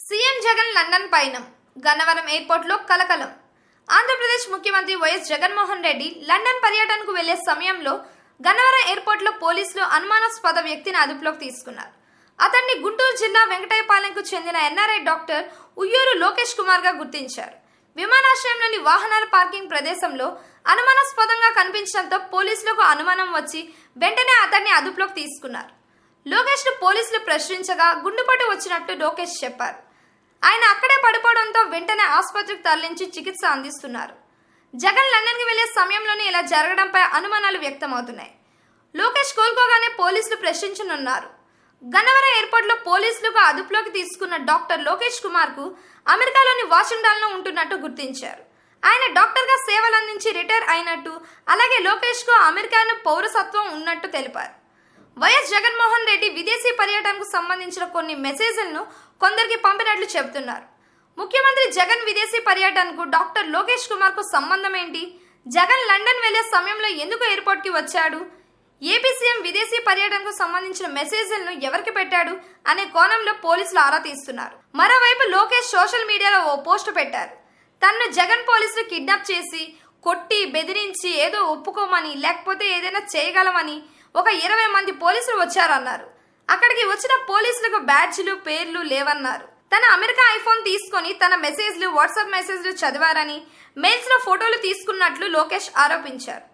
CM Jagan London పయనం. గన్నవరం ఎయిర్పోర్ట్లో కలకలం. ఆంధ్రప్రదేశ్ ముఖ్యమంత్రి వైఎస్ జగన్మోహన్ రెడ్డి లండన్ పర్యటనకు వెళ్ళే సమయంలో గన్నవరం ఎయిర్పోర్ట్లో పోలీసులు అనుమానాస్పద వ్యక్తిని అదుపులోకి తీసుకున్నారు. అతన్ని గుంటూరు జిల్లా వెంకటయ్యపాలెంకు చెందిన ఎన్ఆర్ఐ డాక్టర్ ఉయ్యూరు లోకేష్ కుమార్గా గుర్తించారు. విమానాశ్రయంలోని వాహనాల పార్కింగ్ ప్రదేశంలో అనుమానాస్పదంగా కనిపించడంతో పోలీసులకు అనుమానం వచ్చి వెంటనే అతన్ని అదుపులోకి తీసుకున్నారు. లోకేష్ను పోలీసులు ప్రశ్నించగా గుండుపట్టు వచ్చినట్టు లోకేష్ చెప్పారు. ఆయన అక్కడే పడిపోవడంతో వెంటనే ఆసుపత్రికి తరలించి చికిత్స అందిస్తున్నారు. జగన్ లండన్కి వెళ్ళే సమయంలోనే ఇలా జరగడంపై అనుమానాలు వ్యక్తమవుతున్నాయి. లోకేష్ కోలుకోగానే పోలీసులు ప్రశ్నించనున్నారు. గన్నవరం ఎయిర్పోర్ట్లో పోలీసులకు అదుపులోకి తీసుకున్న డాక్టర్ లోకేష్ కుమార్కు అమెరికాలోని వాషింగ్టన్లో ఉంటున్నట్టు గుర్తించారు. ఆయన డాక్టర్గా సేవలందించి రిటైర్ అయినట్టు అలాగే లోకేష్కు అమెరికాను పౌరసత్వం ఉన్నట్టు తెలిపారు. వైఎస్ జగన్మోహన్ రెడ్డి విదేశీ పర్యటనకు సంబంధించిన కొన్ని మెసేజ్లను కొందరికి పంపినట్లు చెబుతున్నారు. ముఖ్యమంత్రి జగన్ విదేశీ పర్యటనకు డాక్టర్ లోకేష్ కుమార్కు సంబంధం ఏంటి? జగన్ లండన్ వెళ్ళే సమయంలో ఎందుకు ఎయిర్పోర్ట్కి వచ్చాడు? ఏపీ సీఎం విదేశీ పర్యటనకు సంబంధించిన మెసేజ్లను ఎవరికి పెట్టాడు అనే కోణంలో పోలీసులు ఆరా తీస్తున్నారు. మరోవైపు లోకేష్ సోషల్ మీడియాలో ఓ పోస్ట్ పెట్టారు. తన్ను జగన్ పోలీసులు కిడ్నాప్ చేసి కొట్టి బెదిరించి ఏదో ఒప్పుకోమని లేకపోతే ఏదైనా చేయగలమని ఒక ఇరవై మంది పోలీసులు వచ్చారన్నారు. అక్కడికి వచ్చిన పోలీసులకు బ్యాడ్జ్లు పేర్లు లేవన్నారు. తన అమెరికా ఐఫోన్ తీసుకొని తన మెసేజ్లు వాట్సాప్ మెసేజ్లు చదివారని మెయిల్స్లో ఫోటోలు తీసుకున్నట్లు లోకేష్ ఆరోపించారు.